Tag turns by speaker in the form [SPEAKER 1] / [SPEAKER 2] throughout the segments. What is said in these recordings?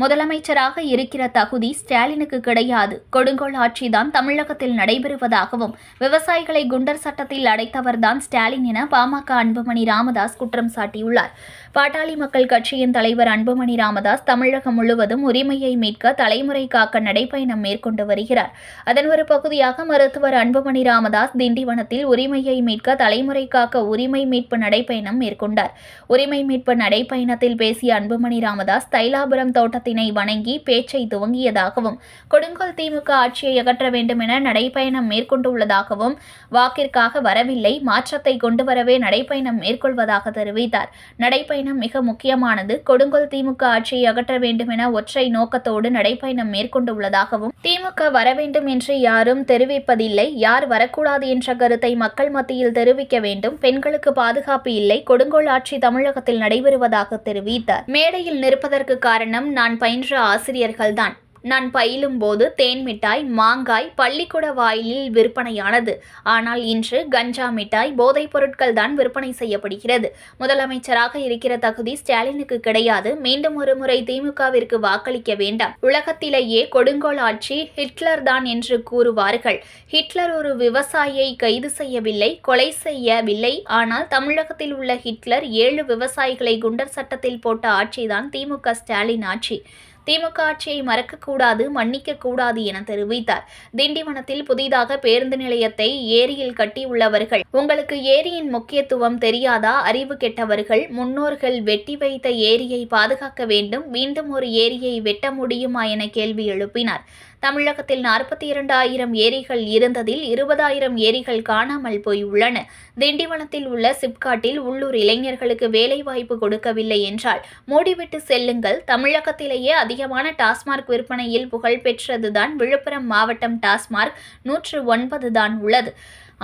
[SPEAKER 1] முதலமைச்சராக இருக்கிற தகுதி ஸ்டாலினுக்கு கிடையாது. கொடுங்கோல் ஆட்சிதான் தமிழகத்தில் நடைபெறுவதாகவும் விவசாயிகளை குண்டர் சட்டத்தில் அடைத்தவர்தான் ஸ்டாலின் என பாமக அன்புமணி ராமதாஸ் குற்றம் சாட்டியுள்ளார். பாட்டாளி மக்கள் கட்சியின் தலைவர் அன்புமணி ராமதாஸ் தமிழகம் முழுவதும் உரிமையை மீட்க தலைமுறை காக்க நடைப்பயணம் மேற்கொண்டு வருகிறார். அதன் ஒரு பகுதியாக மருத்துவர் அன்புமணி ராமதாஸ் திண்டிவனத்தில் உரிமையை மீட்க தலைமுறை காக்க உரிமை மீட்பு நடைப்பயணம் மேற்கொண்டார். உரிமை மீட்பு நடைப்பயணத்தில் பேசிய அன்புமணி ராமதாஸ் தைலாபுரம் தோட்டத்தில் தோட்டத்தினை வணங்கி பேச்சை துவங்கியதாகவும் கொடுங்கோல் திமுக ஆட்சியை அகற்ற வேண்டும் என நடைப்பயணம் மேற்கொண்டுள்ளதாகவும் வாக்கிற்காக வரவில்லை மாற்றத்தை கொண்டு வரவே நடைப்பயணம் மேற்கொள்வதாக தெரிவித்தார். நடைப்பயணம் மிக முக்கியமானது. கொடுங்கோல் திமுக ஆட்சியை அகற்ற வேண்டும் என ஒற்றை நோக்கத்தோடு நடைப்பயணம் மேற்கொண்டுள்ளதாகவும் திமுக வர வேண்டும் என்று யாரும் தெரிவிப்பதில்லை. யார் வரக்கூடாது என்ற கருத்தை மக்கள் மத்தியில் தெரிவிக்க வேண்டும். பெண்களுக்கு பாதுகாப்பு இல்லை. கொடுங்கோல் ஆட்சி தமிழகத்தில் நடைபெறுவதாக தெரிவித்தார். மேடையில் நிற்பதற்கு காரணம் நான் பயின்ற ஆசிரியர்கள்தான். நான் பயிலும் போது தேன் மிட்டாய் மாங்காய் பள்ளிக்கூட வாயிலில் விற்பனையானது. ஆனால் இன்று கஞ்சா மிட்டாய் போதைப் பொருட்கள் தான் விற்பனை செய்யப்படுகிறது. முதலமைச்சராக இருக்கிற தகுதி ஸ்டாலினுக்கு கிடையாது. மீண்டும் ஒரு முறை திமுகவிற்கு வாக்களிக்க வேண்டாம். உலகத்திலேயே கொடுங்கோல் ஆட்சி ஹிட்லர் தான் என்று கூறுவார்கள். ஹிட்லர் ஒரு விவசாயியை கைது செய்யவில்லை கொலை செய்யவில்லை. ஆனால் தமிழகத்தில் உள்ள ஹிட்லர் ஏழு விவசாயிகளை குண்டர் சட்டத்தில் போட்ட ஆட்சிதான் திமுக ஸ்டாலின் ஆட்சி. திமுக ஆட்சியை மறக்கக்கூடாது மன்னிக்கக்கூடாது என தெரிவித்தார். திண்டிவனத்தில் புதிதாக பேருந்து நிலையத்தை ஏரியில் கட்டியுள்ளவர்கள். உங்களுக்கு ஏரியின் முக்கியத்துவம் தெரியாதா? அறிவு கெட்டவர்கள் முன்னோர்கள் வெட்டி வைத்த ஏரியை பாதுகாக்க வேண்டும் மீண்டும் ஒரு ஏரியை வெட்ட முடியுமா என கேள்வி எழுப்பினார். தமிழகத்தில் நாற்பத்தி இரண்டாயிரம் ஏரிகள் இருந்ததில் இருபதாயிரம் ஏரிகள் காணாமல் போயுள்ளன. திண்டிவனத்தில் உள்ள சிப்காட்டில் உள்ளூர் இளைஞர்களுக்கு வேலைவாய்ப்பு கொடுக்கவில்லை என்றால் மூடிவிட்டு செல்லுங்கள். தமிழகத்திலேயே அதிகமான டாஸ்மார்க் விற்பனையில் புகழ்பெற்றதுதான் விழுப்புரம் மாவட்டம் டாஸ்மார்க். நூற்று ஒன்பது தான் உள்ளது.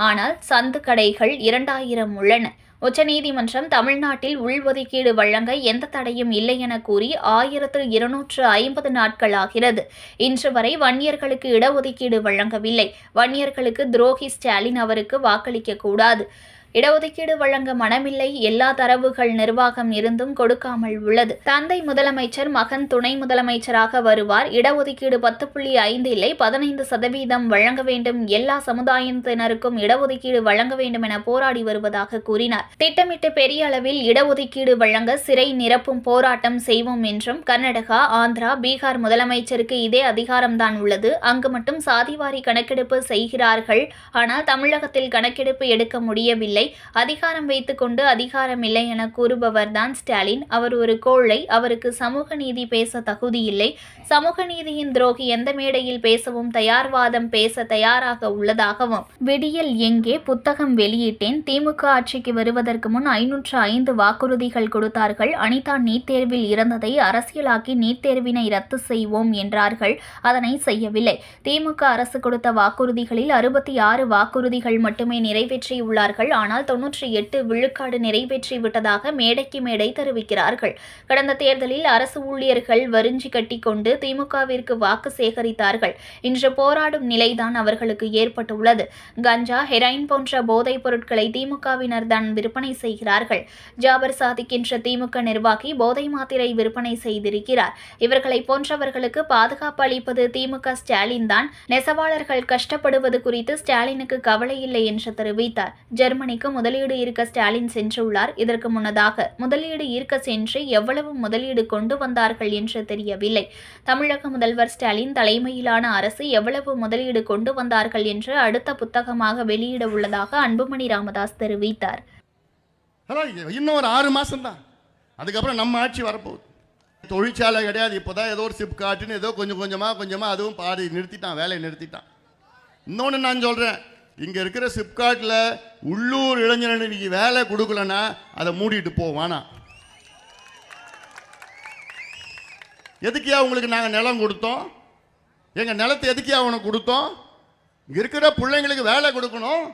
[SPEAKER 1] ஆனால் சந்து கடைகள் இரண்டாயிரம் உள்ளன. உச்சநீதிமன்றம் தமிழ்நாட்டில் உள்ஒதுக்கீடு வழங்க எந்த தடையும் இல்லை என கூறி ஆயிரத்து இருநூற்று ஐம்பது நாட்கள் ஆகிறது. இன்று வரை வன்னியர்களுக்கு இடஒதுக்கீடு வழங்கவில்லை. வன்னியர்களுக்கு துரோகி ஸ்டாலின் அவருக்கு வாக்களிக்க கூடாது. இடஒதுக்கீடு வழங்க மனமில்லை. எல்லா தரவுகள் நிர்வாகம் இருந்தும் கொடுக்காமல் உள்ளது. தந்தை முதலமைச்சர் மகன் துணை முதலமைச்சராக வருவார். இடஒதுக்கீடு பத்து புள்ளி ஐந்து இல்லை பதினைந்து சதவீதம் வழங்க வேண்டும். எல்லா சமுதாயத்தினருக்கும் இடஒதுக்கீடு வழங்க வேண்டும் என போராடி வருவதாக கூறினார். திட்டமிட்டு பெரிய அளவில் இடஒதுக்கீடு வழங்க சிறை நிரப்பும் போராட்டம் செய்வோம் என்றும் கர்நாடகா ஆந்திரா பீகார் முதலமைச்சருக்கு இதே அதிகாரம்தான் உள்ளது. அங்கு மட்டும் சாதிவாரி கணக்கெடுப்பு செய்கிறார்கள். ஆனால் தமிழகத்தில் கணக்கெடுப்பு எடுக்க முடியவில்லை. அதிகாரம் வைத்துக்கொண்டு அதிகாரம் இல்லை என கூறுபவர் தான் ஸ்டாலின். அவர் ஒரு கோழை அவருக்கு சமூக நீதி பேச தகுதி இல்லை. சமூக நீதியின் துரோகி எந்த மேடையில் பேசவும் தயார்வாதம் பேச தயாராக உள்ளதாகவும். விடியல் எங்கே புத்தகம் வெளியிட்டேன். திமுக ஆட்சிக்கு வருவதற்கு முன் ஐநூற்று ஐந்து வாக்குறுதிகள் கொடுத்தார்கள். அனிதா நீட் தேர்வில் இறந்ததை அரசியலாக்கி நீட் தேர்வினை ரத்து செய்வோம் என்றார்கள். அதனை செய்யவில்லை. திமுக அரசு கொடுத்த வாக்குறுதிகளில் அறுபத்தி ஆறு வாக்குறுதிகள் மட்டுமே நிறைவேற்றியுள்ளார்கள். ஆனால் தொன்னூற்றி எட்டு விழுக்காடு நிறைவேற்றி விட்டதாக மேடைக்கு மேடை தெரிவிக்கிறார்கள். கடந்த தேர்தலில் அரசு ஊழியர்கள் வரிஞ்சி கட்டிக்கொண்டு திமுகவிற்கு வாக்கு சேகரித்தார்கள். இன்று போராடும் நிலைதான் அவர்களுக்கு ஏற்பட்டுள்ளது. கஞ்சா ஹெராயின் போன்ற போதைப் பொருட்களை திமுகவினர் தான் விற்பனை செய்கிறார்கள். ஜாபர் சாதிக்கின்ற திமுக நிர்வாகி போதை மாத்திரை விற்பனை செய்திருக்கிறார். இவர்களை போன்றவர்களுக்கு பாதுகாப்பு அளிப்பது திமுக ஸ்டாலின் தான். நெசவாளர்கள் கஷ்டப்படுவது குறித்து ஸ்டாலினுக்கு கவலை இல்லை என்று தெரிவித்தார். ஜெர்மனி ஜெர்மனிக்கு முதலீடு ஈர்க்க ஸ்டாலின் சென்றுள்ளார். இதற்கு முன்னதாக முதலீடு ஈர்க்க சென்று எவ்வளவு முதலீடு கொண்டு வந்தார்கள் என்று தெரியவில்லை. தமிழக முதல்வர் ஸ்டாலின் தலைமையிலான அரசு எவ்வளவு முதலீடு கொண்டு வந்தார்கள் என்று அடுத்த புத்தகமாக வெளியிட உள்ளதாக அன்புமணி ராமதாஸ் தெரிவித்தார்.
[SPEAKER 2] இன்னும் ஒரு ஆறு மாசம் தான் அதுக்கப்புறம் நம்ம ஆட்சி வரப்போகுது. தொழிற்சாலை கிடையாது. இப்போதான் ஏதோ ஒரு சிப் காட்டுன்னு ஏதோ கொஞ்சம் கொஞ்சமாக கொஞ்சமாக அதுவும் பாடி நிறுத்திட்டான் வேலையை நிறுத்திட்டான். இன்னொன்று நான் சொல்கிறேன் இங்கே இருக்கிற சிப்காட்டில் உள்ளூர் இளைஞர்களுக்கு வேலை கொடுக்கலன்னா அதை மூடிட்டு போவானா எதுக்கியா உங்களுக்கு நாங்கள் நிலம் கொடுத்தோம்? எங்கள் நிலத்தை எதுக்கியா உனக்கு கொடுத்தோம்? இங்கே இருக்கிற பிள்ளைங்களுக்கு வேலை கொடுக்கணும்.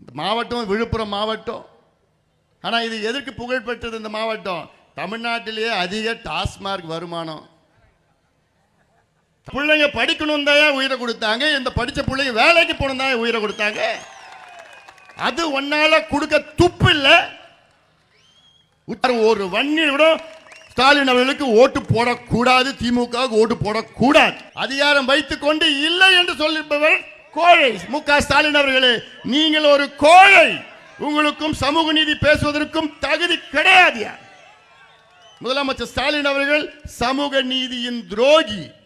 [SPEAKER 2] இந்த மாவட்டம் விழுப்புரம் மாவட்டம். ஆனால் இது எதற்கு புகழ்பெற்றது இந்த மாவட்டம்? தமிழ்நாட்டிலேயே அதிக டாஸ்மார்க் வருமானம். பிள்ளைங்க படிக்கணும் தான் உயிரை கொடுத்தாங்க. இந்த படித்த பிள்ளைங்க வேலைக்கு போகணும் தான் உயிரை கொடுத்தாங்க. அது ஒன்னால கொடுக்க துப்பு இல்லை. ஒரு வன்னி விட ஸ்டாலின் அவர்களுக்கு ஓட்டு போடக்கூடாது. திமுக ஓட்டு போடக்கூடாது. அதிகாரம் வைத்துக் கொண்டு இல்லை என்று சொல்லிப்பவர் கோழை. மு க ஸ்டாலின் அவர்களே நீங்கள் ஒரு கோழை. உங்களுக்கும் சமூக நீதி பேசுவதற்கும் தகுதி கிடையாது. முதலமைச்சர் ஸ்டாலின் அவர்கள் சமூக நீதியின் துரோகி.